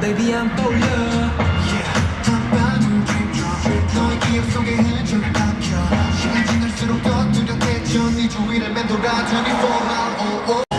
Baby, I'm for love. to read a mental guide 24 mile or